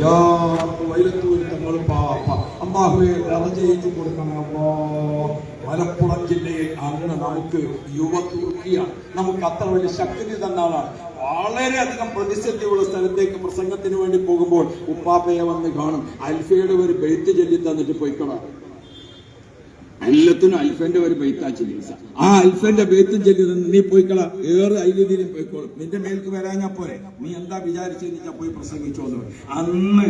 യാ വൈലത്തൂർ തങ്ങൾ പാപ്പ. അമ്മാഹുവെ ദറജയിച്ചു കൊടുക്കണം അമ്മോ. മലപ്പുറം ജില്ലയിൽ അന്ന് നമുക്ക് യുവ തുർക്കിയാണ് നമുക്ക് അത്ര വലിയ ശക്തി തന്നാണ് വളരെയധികം പ്രതിസന്ധിയുള്ള സ്ഥലത്തേക്ക് പ്രസംഗത്തിന് വേണ്ടി പോകുമ്പോൾ ഉപ്പാപ്പയെ വന്ന് കാണും. അൽഫയുടെ ഒരു ബെയ്ത്ത് ചൊല്ലി തന്നിട്ട് പോയിക്കണം എല്ലാത്തിനും അൽഫന്റെ ഒരു ബെയ്ത്താ ചികിത്സ ആ അൽഫന്റെ ബെയ്ത്തും ചൊല്ലി തന്ന് നീ പോയിക്കള ഏറെ ഐലിതിലും പോയിക്കോളും. നിന്റെ മേൽക്ക് വരാഞ്ഞാ പോരെ. നീ എന്താ വിചാരിച്ചു പോയി പ്രസംഗിച്ചു എന്ന് പറയും. അന്ന്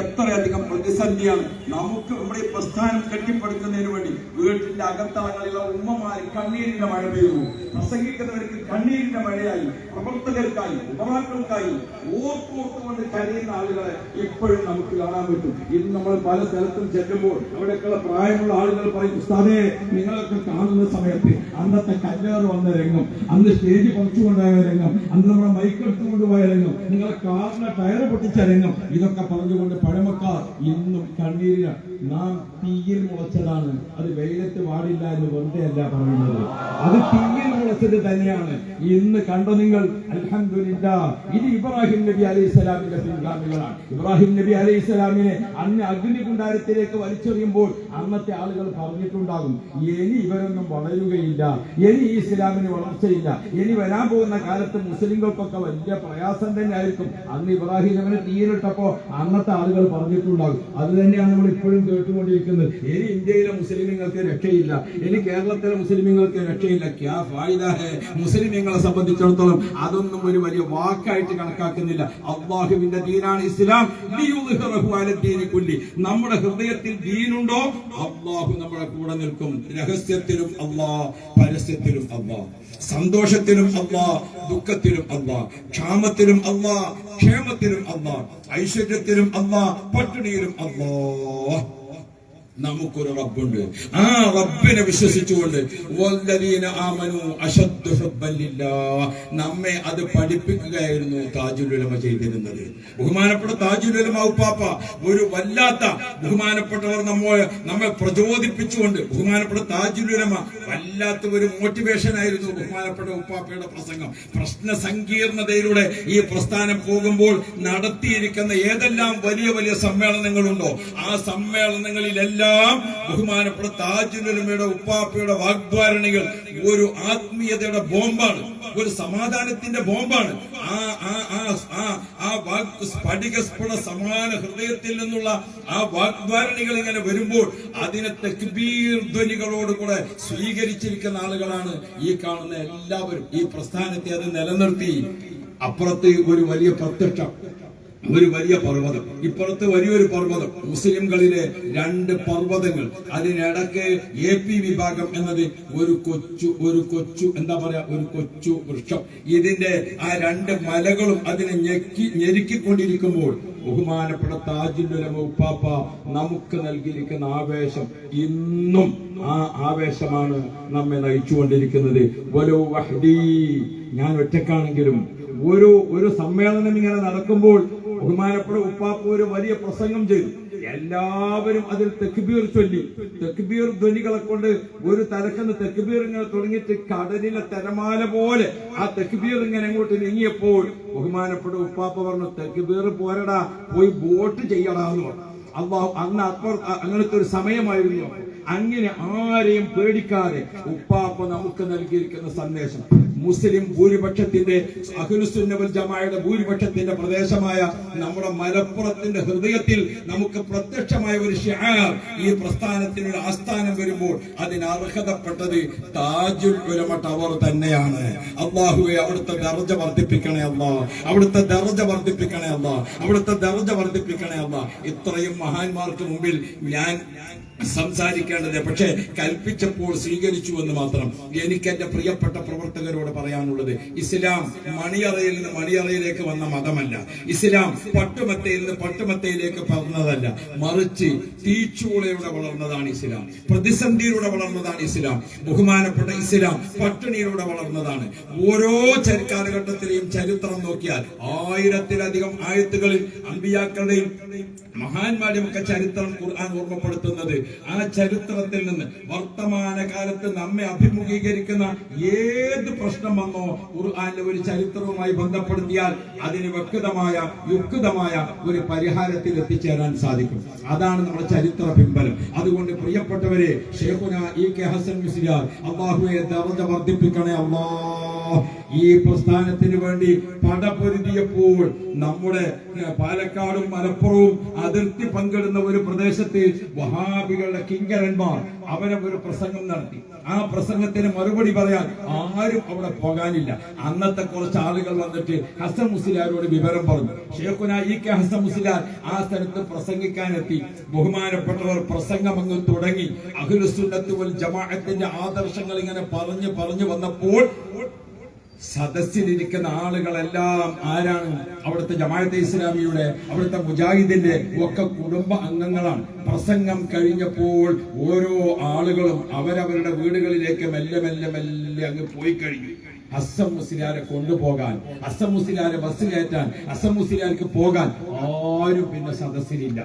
എത്രയധികം പ്രതിസന്ധിയാണ് നമുക്ക് നമ്മുടെ ഈ പ്രസ്ഥാനം കെട്ടിപ്പടുക്കുന്നതിന് വേണ്ടി വീട്ടിന്റെ അകത്തളങ്ങളിലെ ഉമ്മമാര് കണ്ണീരിന്റെ മഴ പെയ്തു. പ്രസംഗിക്കുന്നവർക്ക് കണ്ണീരിന്റെ മഴയായി പ്രവർത്തകർക്കായി ഉപഭോക്താക്കൾക്കായി ഓർത്തോർത്തുകൊണ്ട് കരയുന്ന ആളുകളെ ഇപ്പോഴും നമുക്ക് കാണാൻ പറ്റും. ഇന്ന് നമ്മൾ പല സ്ഥലത്തും ചെല്ലുമ്പോൾ അവിടെയൊക്കെയുള്ള പ്രായമുള്ള ആളുകൾ പറയും ഉസ്താദേ നിങ്ങളൊക്കെ കാണുന്ന സമയത്ത് അന്നത്തെ കല്ലേറ് വന്ന രംഗം അന്ന് സ്റ്റേജ് കുറച്ചുകൊണ്ടായ രംഗം അന്ന് നമ്മുടെ മൈക്ക് എടുത്തുകൊണ്ട് പോയ രംഗം നിങ്ങളെ കാറിലെ ടയർ പൊട്ടിച്ച രംഗം ഇതൊക്കെ പറഞ്ഞുകൊണ്ട് പഴമക്കാർ ഇന്നും കണ്ണീരിന് നാം തീയിൽ മുളച്ചതാണ്. അത് വെയിലത്ത് പാടില്ല എന്ന് വെറുതെ അല്ല പറയുന്നത്. അത് തീയിൽ മുളച്ചത് തന്നെയാണ്. ഇന്ന് കണ്ടോ നിങ്ങൾ അലഹമില്ല ഇത് ഇബ്രാഹിം നബി അലൈഹി സ്വലാമിന്റെ പിൻഗാമികളാണ്. ഇബ്രാഹിം നബി അലൈഹി സ്വലാമിനെ അന്ന് അഗ്നി കുണ്ടാരത്തിലേക്ക് വലിച്ചെറിയുമ്പോൾ അന്നത്തെ ആളുകൾ പറഞ്ഞിട്ടുണ്ടാകും ഇനി ഇവരൊന്നും വളരുകയില്ല ഇനി ഈ ഇസ്ലാമിന് വളർച്ചയില്ല. ഇനി വരാൻ പോകുന്ന കാലത്ത് മുസ്ലിങ്ങൾക്കൊക്കെ വലിയ പ്രയാസം തന്നെ ആയിരിക്കും അന്ന് ഇബ്രാഹിം അവന് തീയിലിട്ടപ്പോ അന്നത്തെ ആളുകൾ പറഞ്ഞിട്ടുണ്ടാകും. അത് തന്നെയാണ് നമ്മൾ ഇപ്പോഴും കേട്ടുകൊണ്ടിരിക്കുന്നത്. ഇനി ഇന്ത്യയിലെ മുസ്ലിമീങ്ങൾക്ക് രക്ഷയില്ല. ഇനി കേരളത്തിലെ മുസ്ലിമീങ്ങൾക്ക് രക്ഷയില്ല. ക്യാ സംബന്ധിച്ചിടത്തോളം അതൊന്നും ഒരു വലിയ വാക്കായിട്ട് കണക്കാക്കുന്നില്ല. അള്ളാഹുവിന്റെ ദീനാണ് ഇസ്ലാം. നമ്മുടെ ഹൃദയത്തിൽ ദീനുണ്ടോ? അള്ളാഹു നമ്മുടെ കൂടെ നിൽക്കും. രഹസ്യത്തിലും അള്ളാ പരസ്യത്തിലും അള്ളാ. സന്തോഷത്തിലും അള്ളാ ദുഃഖത്തിലും അള്ളാ. ക്ഷാമത്തിലും അള്ളാ ക്ഷേമത്തിലും അള്ളാ. ഐശ്വര്യത്തിലും അള്ളാ പട്ടിണിയിലും അള്ളാ. നമുക്കൊരു റബ്ബുണ്ട്. ആ റബ്ബിനെ വിശ്വസിച്ചുകൊണ്ട്. നമ്മെ അത് പഠിപ്പിക്കുകയായിരുന്നു താജുൽ ഉലമ ചെയ്തിരുന്നത്. ബഹുമാനപ്പെട്ട താജുൽ ഉലമ ഉപ്പാപ്പ ഒരു വല്ലാത്ത ബഹുമാനപ്പെട്ടവർ നമ്മെ നമ്മെ പ്രചോദിപ്പിച്ചുകൊണ്ട് ബഹുമാനപ്പെട്ട താജുൽ ഉലമ വല്ലാത്ത ഒരു മോട്ടിവേഷൻ ആയിരുന്നു ബഹുമാനപ്പെട്ട ഉപ്പാപ്പയുടെ പ്രസംഗം. പ്രശ്ന സങ്കീർണതയിലൂടെ ഈ പ്രസ്ഥാനം പോകുമ്പോൾ നടത്തിയിരിക്കുന്ന ഏതെല്ലാം വലിയ വലിയ സമ്മേളനങ്ങളുണ്ടോ ആ സമ്മേളനങ്ങളിലെല്ലാം ബഹുമാനപ്പെട്ട താജുലുലമയുടെ ഉപ്പാപ്പയുടെ വാഗ്ദാരണികൾ ഒരു ആത്മീയതയുടെ ബോംബാണ് ഒരു സമാധാനത്തിന്റെ ബോംബാണ്. ആ ആ ആ ആ സമാന ഹൃദയത്തിൽ നിന്നുള്ള ആ വാഗ്ദാനങ്ങൾ ഇങ്ങനെ വരുമ്പോൾ അതിനെ തെക്ബീർ ധ്വനികളോടുകൂടെ സ്വീകരിച്ചിരിക്കുന്ന ആളുകളാണ് ഈ കാണുന്ന എല്ലാവരും. ഈ പ്രസ്ഥാനത്തെ അത് നിലനിർത്തി. അപ്പുറത്ത് ഒരു വലിയ പ്രത്യക്ഷം. ഒരു വലിയ പർവതം. ഇപ്പുറത്ത് വലിയൊരു പർവതം. മുസ്ലിംകളിലെ രണ്ട് പർവതങ്ങൾ. അതിനിടക്ക് എ പി വിഭാഗം എന്നത് ഒരു കൊച്ചു ഒരു കൊച്ചു എന്താ പറയാ ഒരു കൊച്ചു വൃക്ഷം. ഇതിന്റെ ആ രണ്ട് മലകളും അതിനെ ഞെക്കി ഞെരുക്കിക്കൊണ്ടിരിക്കുമ്പോൾ ബഹുമാനപ്പെട്ട താജുലുലമ ഉപ്പാപ്പ നമുക്ക് നൽകിയിരിക്കുന്ന ആവേശം ഇന്നും ആ ആവേശമാണ് നമ്മെ നയിച്ചുകൊണ്ടിരിക്കുന്നത്. വലോ വഹ്ദീ. ഞാൻ ഒറ്റക്കാണെങ്കിലും ഒരു ഒരു സമ്മേളനം ഇങ്ങനെ നടക്കുമ്പോൾ ബഹുമാനപ്പെട്ട ഉപ്പാപ്പ ഒരു വലിയ പ്രസംഗം ചെയ്തു. എല്ലാവരും അതിൽ തെക്കുബീർ ചൊല്ലി. തെക്കുബീർ ധ്വനികളെ കൊണ്ട് ഒരു തലക്കുന്ന തെക്കുബീർ ഇങ്ങനെ തുടങ്ങിയിട്ട് കടലിലെ തിരമാല പോലെ ആ തെക്കുബീർ ഇങ്ങനെ അങ്ങോട്ട് നീങ്ങിയപ്പോൾ ബഹുമാനപ്പെട്ട ഉപ്പാപ്പ പറഞ്ഞു തെക്കുബീർ പോരടാ പോയി ബോട്ട് ചെയ്യടാ എന്ന് പറഞ്ഞു. അള്ളാഹു അന്ന് അപ്പർ അങ്ങനത്തെ ഒരു സമയമായിരുന്നു. അങ്ങനെ ആരെയും പേടിക്കാതെ ഉപ്പാപ്പ നമുക്ക് നൽകിയിരിക്കുന്ന സന്ദേശം. മുസ്ലിം ഭൂരിപക്ഷത്തിന്റെ അഖിലുസുന്നവൽ ജമായയുടെ ഭൂരിപക്ഷത്തിന്റെ പ്രദേശമായ നമ്മുടെ മലപ്പുറത്തിന്റെ ഹൃദയത്തിൽ നമുക്ക് പ്രത്യക്ഷമായ ഒരു ഷാർ ഈ പ്രസ്ഥാനത്തിനൊരു ആസ്ഥാനം വരുമ്പോൾ അതിന് അർഹതപ്പെട്ടത് താജുൽ ഉലമ ടവർ തന്നെയാണ്. അള്ളാഹുവെ അവിടുത്തെ ദർജ വർദ്ധിപ്പിക്കണേ അല്ല. അവിടുത്തെ ദർജ വർദ്ധിപ്പിക്കണേ അല്ല. അവിടുത്തെ ദർജ വർദ്ധിപ്പിക്കണേ അല്ല. ഇത്രയും മഹാന്മാർക്ക് മുമ്പിൽ ഞാൻ സംസാരിക്കേണ്ടത് പക്ഷേ കൽപ്പിച്ചപ്പോൾ സ്വീകരിച്ചു എന്ന് മാത്രം. എനിക്ക് എന്റെ പ്രിയപ്പെട്ട പ്രവർത്തകരോട് പറയാനുള്ളത്. ഇസ്ലാം മണിയറയിൽ നിന്ന് മണിയറയിലേക്ക് വന്ന മതമല്ല. ഇസ്ലാം പട്ടുമത്തയിൽ നിന്ന് പട്ടുമത്തയിലേക്ക് പറഞ്ഞതല്ല മറിച്ച് തീച്ചൂളയുടെ വളർന്നതാണ് ഇസ്ലാം. പ്രതിസന്ധിയിലൂടെ വളർന്നതാണ് ഇസ്ലാം. ബഹുമാനപ്പെട്ട ഇസ്ലാം പട്ടിണിയിലൂടെ വളർന്നതാണ്. ഓരോ കാലഘട്ടത്തിലെയും ചരിത്രം നോക്കിയാൽ ആയിരത്തിലധികം ആയത്തുകളിൽ അമ്പിയാക്കളുടെയും മഹാന്മാരുടെയും ഒക്കെ ചരിത്രം ഖുർആൻ ഓർമ്മപ്പെടുത്തുന്നത് ആ ചരിത്രത്തിൽ നിന്ന് വർത്തമാന കാലത്ത് നമ്മെ അഭിമുഖീകരിക്കുന്ന ഏത് പ്രശ്ന പ്രശ്നം വന്നോ. ഖുർആാനിലെ ഒരു ചരിത്രവുമായി ബന്ധപ്പെടുത്തിയാൽ അതിന് വ്യക്തമായ യുക്തമായ ഒരു പരിഹാരത്തിൽ എത്തിച്ചേരാൻ സാധിക്കും. അതാണ് നമ്മുടെ ചരിത്ര പിൻബലം. അതുകൊണ്ട് പ്രിയപ്പെട്ടവരെ ഷേഖുന ഇ കെ ഹസൻ മുസ്ലിയാർ അള്ളാഹുവെ ദർജ വർദ്ധിപ്പിക്കണേ അള്ളാ. ഈ പ്രസ്ഥാനത്തിന് വേണ്ടി പടപൊരുതിയപ്പോൾ നമ്മുടെ പാലക്കാടും മലപ്പുറവും അതിർത്തി പങ്കിടുന്ന ഒരു പ്രദേശത്ത് വഹാബികളുടെ കിങ്കരന്മാർ അവരെ ഒരു പ്രസംഗം നടത്തി. ആ പ്രസംഗത്തിന് മറുപടി പറയാൻ ആരും അവിടെ പോകാനില്ല. അന്നത്തെ കുറച്ച് ആളുകൾ വന്നിട്ട് ഹസൻ മുസ്ലിയാരോട് വിവരം പറഞ്ഞു. ഷേഖുന ഈ കെ ഹസൻ മുസ്ലിയാർ ആ സ്ഥലത്ത് പ്രസംഗിക്കാനെത്തി. ബഹുമാനപ്പെട്ടവർ പ്രസംഗം അങ്ങ് തുടങ്ങി. അഖിലുസുന്നത്ത് ജമാഅത്തിന്റെ ആദർശങ്ങൾ ഇങ്ങനെ പറഞ്ഞു പറഞ്ഞു വന്നപ്പോൾ സദസ്സിലിരിക്കുന്ന ആളുകളെല്ലാം ആരാണ്? അവിടുത്തെ ജമാഅത്തെ ഇസ്ലാമിയുടെ അവിടുത്തെ മുജാഹിദിന്റെ ഒക്കെ കുടുംബ അംഗങ്ങളാണ്. പ്രസംഗം കഴിഞ്ഞപ്പോൾ ഓരോ ആളുകളും അവരവരുടെ വീടുകളിലേക്ക് മെല്ലെ മെല്ലെ മെല്ലെ അങ്ങ് പോയി കഴിഞ്ഞു. അസം മുസ്ലിയാരെ കൊണ്ടുപോകാൻ അസം മുസ്ലിയാരെ ബസ് കയറ്റാൻ അസം മുസ്ലിയാർക്ക് പോകാൻ ആരും പിന്നെ സദസ്സിലില്ല.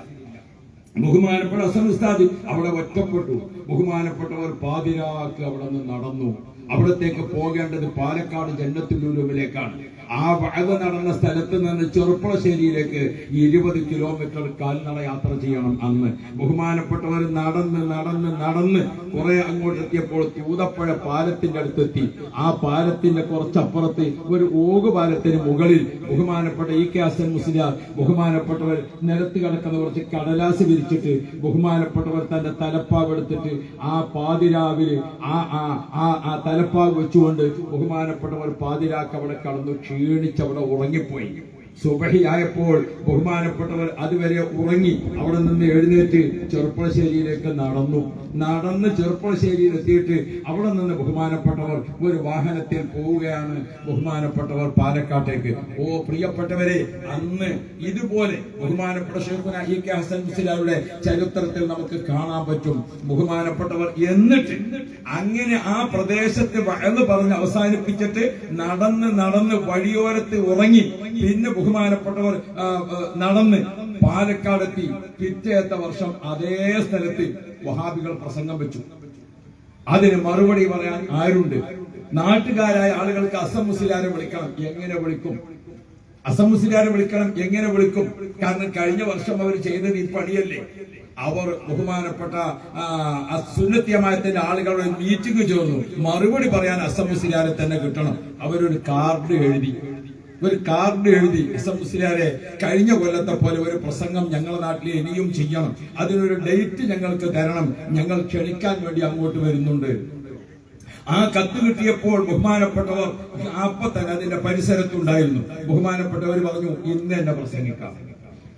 ബഹുമാനപ്പെട്ട അസം ഉസ്താദ് അവിടെ ഒറ്റപ്പെട്ടു. ബഹുമാനപ്പെട്ടവർ പാതിരാക്ക് അവിടെ നിന്ന് നടന്നു. അവിടത്തേക്ക് പോകേണ്ടത് പാലക്കാട് ജന്നത്തുലൂലുമിലേക്കാണ് ആ വഴവ് നടന്ന സ്ഥലത്ത് നിന്ന് ചെറുപ്പളശ്ശേരിയിലേക്ക് ഇരുപത് കിലോമീറ്റർ കാൽനട യാത്ര ചെയ്യണം അന്ന്. ബഹുമാനപ്പെട്ടവർ നടന്ന് നടന്ന് നടന്ന് കുറെ അങ്ങോട്ട് എത്തിയപ്പോൾ തൂതപ്പുഴ പാലത്തിന്റെ അടുത്തെത്തി. ആ പാലത്തിന്റെ കുറച്ചപ്പുറത്ത് ഒരു ഓകുപാലത്തിന് മുകളിൽ ബഹുമാനപ്പെട്ട ഇ കെ ഹസൻ മുസ്ലിയാർ ബഹുമാനപ്പെട്ടവർ നിലത്ത് കിടക്കുന്ന കുറച്ച് കടലാസ് വിരിച്ചിട്ട് ബഹുമാനപ്പെട്ടവർ തന്റെ തലപ്പാവെടുത്തിട്ട് ആ പാതിരാവിൽ ആ ആ ആ തലപ്പാവ് വെച്ചുകൊണ്ട് ബഹുമാനപ്പെട്ടവർ പാതിരാക്കവിടെ കടന്നു ക്ഷീണിച്ചവിടെ ഉറങ്ങിപ്പോയി. സുബഹിയായപ്പോൾ ബഹുമാനപ്പെട്ടവർ അതുവരെ ഉറങ്ങി അവിടെ നിന്ന് എഴുന്നേറ്റ് ചെറുപ്പളശ്ശേരിയിലേക്ക് നടന്നു. നടന്ന് ചെറുപ്പളശ്ശേരിയിൽ എത്തിയിട്ട് അവിടെ നിന്ന് ബഹുമാനപ്പെട്ടവർ ഒരു വാഹനത്തിൽ പോവുകയാണ് ബഹുമാനപ്പെട്ടവർ പാലക്കാട്ടേക്ക്. ഓ പ്രിയപ്പെട്ടവരെ അന്ന് ഇതുപോലെ ബഹുമാനപ്പെട്ട ഷെയ്ഖുന ഇ കെ ഹസൻ മുസ്ലിയാരുടെ ചരിത്രത്തിൽ നമുക്ക് കാണാൻ പറ്റും. ബഹുമാനപ്പെട്ടവർ എന്നിട്ട് അങ്ങനെ ആ പ്രദേശത്ത് വഴന്ന് പറഞ്ഞ് അവസാനിപ്പിച്ചിട്ട് നടന്ന് നടന്ന് വഴിയോരത്ത് ഉറങ്ങി. പിന്നെ ബഹുമാനപ്പെട്ടവർ നടന്ന് പാലക്കാടെത്തി പിറ്റേത്ത വർഷം അതേ സ്ഥലത്ത് വഹാബികൾ പ്രസംഗം വെച്ചു. അതിന് മറുപടി പറയാൻ ആരുണ്ട്? നാട്ടുകാരായ ആളുകൾക്ക് അസം മുസ്ലിയാരെ വിളിക്കണം എങ്ങനെ വിളിക്കും? അസം മുസ്ലിയാരെ വിളിക്കണം എങ്ങനെ വിളിക്കും? കാരണം കഴിഞ്ഞ വർഷം അവർ ചെയ്തത് ഈ പണിയല്ലേ? അവർ ബഹുമാനപ്പെട്ട സുന്നത്യമായത്തിന്റെ ആളുകളുടെ മീറ്റിംഗ് ചേർന്നു. മറുപടി പറയാൻ അസം മുസ്ലിയാരെ തന്നെ കിട്ടണം. അവരൊരു കാർഡ് എഴുതി. ഒരു കാർഡ് എഴുതി. എസ് എം മുസ്ലിയാരെ കഴിഞ്ഞ കൊല്ലത്തെ പോലെ ഒരു പ്രസംഗം ഞങ്ങളുടെ നാട്ടിൽ ഇനിയും ചെയ്യണം. അതിനൊരു ഡേറ്റ് ഞങ്ങൾക്ക് തരണം. ഞങ്ങൾ ക്ഷണിക്കാൻ വേണ്ടി അങ്ങോട്ട് വരുന്നുണ്ട്. ആ കത്ത് കിട്ടിയപ്പോൾ ബഹുമാനപ്പെട്ടവർ അപ്പൊ തന്നെ അതിന്റെ പരിസരത്തുണ്ടായിരുന്നു. ബഹുമാനപ്പെട്ടവർ പറഞ്ഞു ഇന്ന് തന്നെ പ്രസംഗിക്കാം.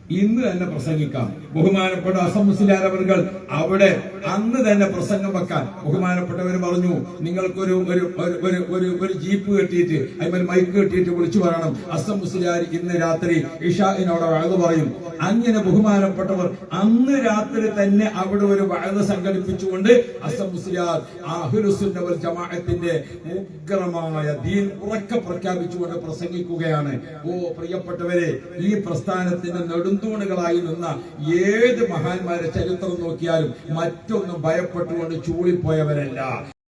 ഇന്ന് തന്നെ പ്രസംഗിക്കാം. ബഹുമാനപ്പെട്ട അസം മുസ്ലിയാർ അവർകൾ അവിടെ അന്ന് തന്നെ പ്രസംഗം വെക്കാൻ ബഹുമാനപ്പെട്ടവർ പറഞ്ഞു നിങ്ങൾക്കൊരു ഒരു ഒരു ഒരു ഒരു ജീപ്പ് കെട്ടിയിട്ട് അതിന്മേൽ മൈക്ക് കെട്ടിയിട്ട് വിളിച്ചു പറയണം. അസം മുസ്ലിയാർ ഇന്ന് രാത്രി ഇഷാഇനോട് വഴത് പറയും. അങ്ങനെ ബഹുമാനപ്പെട്ടവർ അന്ന് രാത്രി തന്നെ അവിടെ ഒരു വഴത് സംഘടിപ്പിച്ചുകൊണ്ട് അസം മുസ്ലിയാർ അഹുലുസുന്റെ വൽ ജമാഅത്തിന്റെ ഉഗ്രമായ ദീൻ ഉറക്കെ പ്രഖ്യാപിച്ചുകൊണ്ട് പ്രസംഗിക്കുകയാണ്. ഓ പ്രിയപ്പെട്ടവരെ ഈ പ്രസ്ഥാനത്തിന്റെ നെടുന്തൂണുകളായി നിന്ന ഏത് മഹാന്മാരെ ചരിത്രം നോക്കിയാലും മറ്റൊന്നും ഭയപ്പെട്ടുകൊണ്ട് ചൂളിപ്പോയവരല്ല.